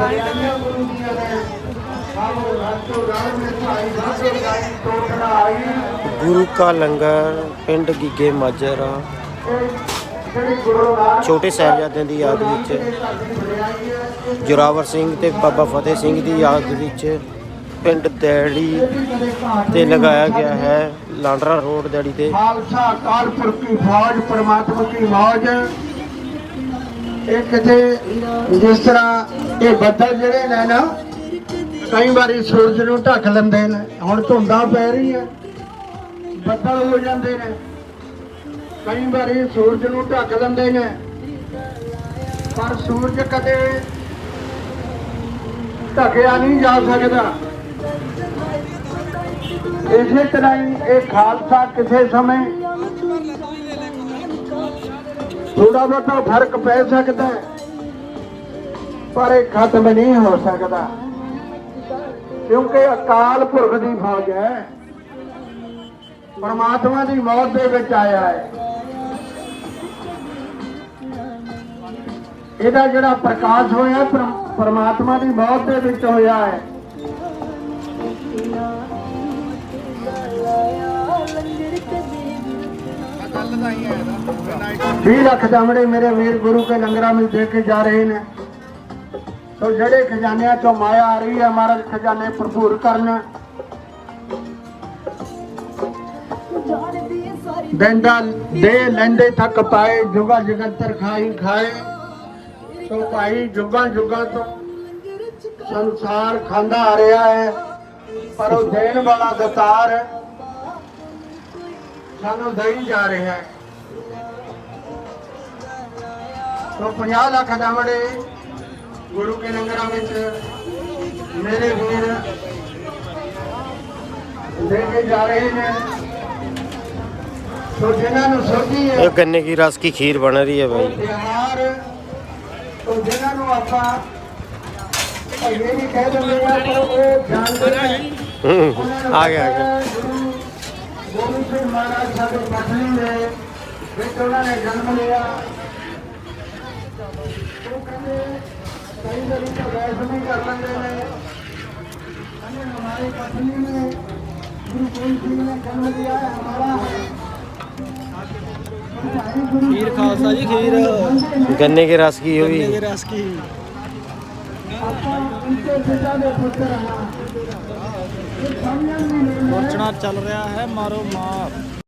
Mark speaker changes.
Speaker 1: ਬੜਿਆਈਆਂ ਗੁਰੂ ਦੀਆਂ ਨੇ ਆਵੋ ਰਾਤੋ ਰਾਤ ਮੇ ਭਾਈ ਭਾਗੇ ਗਾਈ ਟੋਟਣਾ ਆਈ
Speaker 2: ਗੁਰੂ ਕਾ ਲੰਗਰ, ਪਿੰਡ ਗਿੱਗੇ ਮਾਜਰਾ ਛੋਟੇ ਸਾਹਿਬਜ਼ਾਦਿਆਂ ਦੀ ਯਾਦ ਵਿੱਚ
Speaker 1: ਸਾਡੀ
Speaker 2: ਜੋਰਾਵਰ ਸਿੰਘ ਤੇ ਬਾਬਾ ਫਤਿਹ ਸਿੰਘ ਦੀ ਯਾਦ ਵਿੱਚ ਪਿੰਡ ਦੈੜੀ ਤੇ ਲਗਾਇਆ ਗਿਆ ਹੈ, ਲਾਂਡਰਾ ਰੋਡ ਦੈੜੀ ਤੇ।
Speaker 1: ਖਾਲਸਾ ਕਾਲਪੁਰ ਕੀ ਫੌਜ, ਪਰਮਾਤਮਾ ਕੀ ਮੌਜ। ਇਹ ਕਿਤੇ ਜਿਸ ਤਰ੍ਹਾਂ ਇਹ ਬੱਦਲ ਜਿਹੜੇ ਨੇ ਨਾ, ਕਈ ਵਾਰੀ ਸੂਰਜ ਨੂੰ ਢੱਕ ਲੈਂਦੇ ਨੇ, ਹੁਣ ਧੁੰਦਾਂ ਪੈ ਰਹੀਆਂ ਬੱਦਲ ਹੋ ਜਾਂਦੇ ਨੇ। ਕਈ ਵਾਰੀ ਸੂਰਜ ਨੂੰ ਢੱਕ ਲੈਂਦੇ ਨੇ, ਪਰ ਸੂਰਜ ਕਦੇ ਢਕਿਆ ਨਹੀਂ ਜਾ ਸਕਦਾ। ਇਸੇ ਤਰ੍ਹਾਂ ਹੀ ਇਹ ਖਾਲਸਾ ਕਿਸੇ ਸਮੇਂ ਥੋੜਾ ਬਹੁਤਾ ਫ਼ਰਕ ਪੈ ਸਕਦਾ ਪਰ ਇਹ ਖਤਮ ਨਹੀਂ ਹੋ ਸਕਦਾ। ਕਿਉਂਕਿ ਅਕਾਲ ਪੁਰਖ ਦੀ ਫੌਜ ਹੈ। ਪਰਮਾਤਮਾ ਦੀ ਮੌਤ ਦੇ ਵਿੱਚ ਆਇਆ ਹੈ। ਇਹਦਾ ਜਿਹੜਾ ਪ੍ਰਕਾਸ਼ ਹੋਇਆ ਪਰਮਾਤਮਾ ਦੀ ਮੌਤ ਦੇ ਵਿੱਚ ਹੋਇਆ ਹੈ। ਵੀਹ ਲੱਖ ਦਾਮੜੇ ਮੇਰੇ ਵੀਰ ਗੁਰੂ ਕੇ ਲੰਗਰਾਂ ਵਿੱਚ ਦੇ ਕੇ ਜਾ ਰਹੇ ਨੇ। ਸੋ ਜਿਹੜੇ ਖਜ਼ਾਨਿਆਂ ਚੋਂ ਮਾਇਆ ਆ ਰਹੀ ਹੈ, ਮਹਾਰਾਜ ਖਜ਼ਾਨੇ ਭਰਪੂਰ ਕਰਨ। ਬੈਂਦਾ ਦੇ ਲੈਂਦੇ ਥੱਕ ਪਾਏ, ਜੁਗਾ ਜਗਤਰ ਖਾਈ ਖਾਏ। ਸੋ ਭਾਈ ਜੁਗਾ ਜੁਗਾ ਤੋਂ ਸੰਸਾਰ ਖਾਂਦਾ ਆ ਰਿਹਾ ਹੈ, ਪਰ ਉਹ ਦੇਣ ਵਾਲਾ ਦਤਾਰ ਸਾਨੂੰ ਦੇਈ ਜਾ ਰਿਹਾ ਹੈ ਸੋ 50 ਲੱਖ ਦਾਮੜੇ ਗੁਰੂ ਕੇ ਲੰਗਰਾਂ ਵਿੱਚ ਮੇਰੇ ਵੀਰ ਲੈ ਕੇ ਜਾ ਰਹੇ ਨੇ ਸੋ ਜਿਨ੍ਹਾਂ ਨੂੰ ਸੋਝੀ ਹੈ
Speaker 2: ਇਹ ਗੰਨੇ ਕੀ ਰਸ ਕੀ ਖੀਰ ਬਣ ਰਹੀ ਹੈ
Speaker 1: ਉਹ ਗੋਬਿੰਦ ਸਿੰਘ ਮਹਾਰਾਜ ਸਾਡੇ ਪਤਨੀ ਦੇ ਵਿੱਚ ਉਹਨਾਂ ਨੇ ਜਨਮ ਲਿਆ। ਉਹ ਕਹਿੰਦੇ ਕਈ ਵਾਰੀ ਤਾਂ ਵੈਸ ਵੀ ਕਰ ਲੈਂਦੇ ਨੇ। ਕਹਿੰਦੇ ਹਮਾਰੀ ਪਤਨੀ ਨੇ ਗੁਰੂ ਗੋਬਿੰਦ ਸਿੰਘ ਨੇ ਜਨਮ ਲਿਆ ਹੈ। ਹਮਾਰਾ
Speaker 3: ਖੀਰ ਖਾਲਸਾ ਜੀ ਖੀਰ।
Speaker 2: ਗੰਨੇ ਕੇ ਰਸ ਕੀ ਹੋਈ?
Speaker 3: ਇਹ ਰਸ ਕੀ?
Speaker 1: ਆਪਾਂ
Speaker 3: ਪਹੁੰਚਣਾ ਚੱਲ ਰਿਹਾ ਹੈ ਮਾਰੋ ਮਾਰ।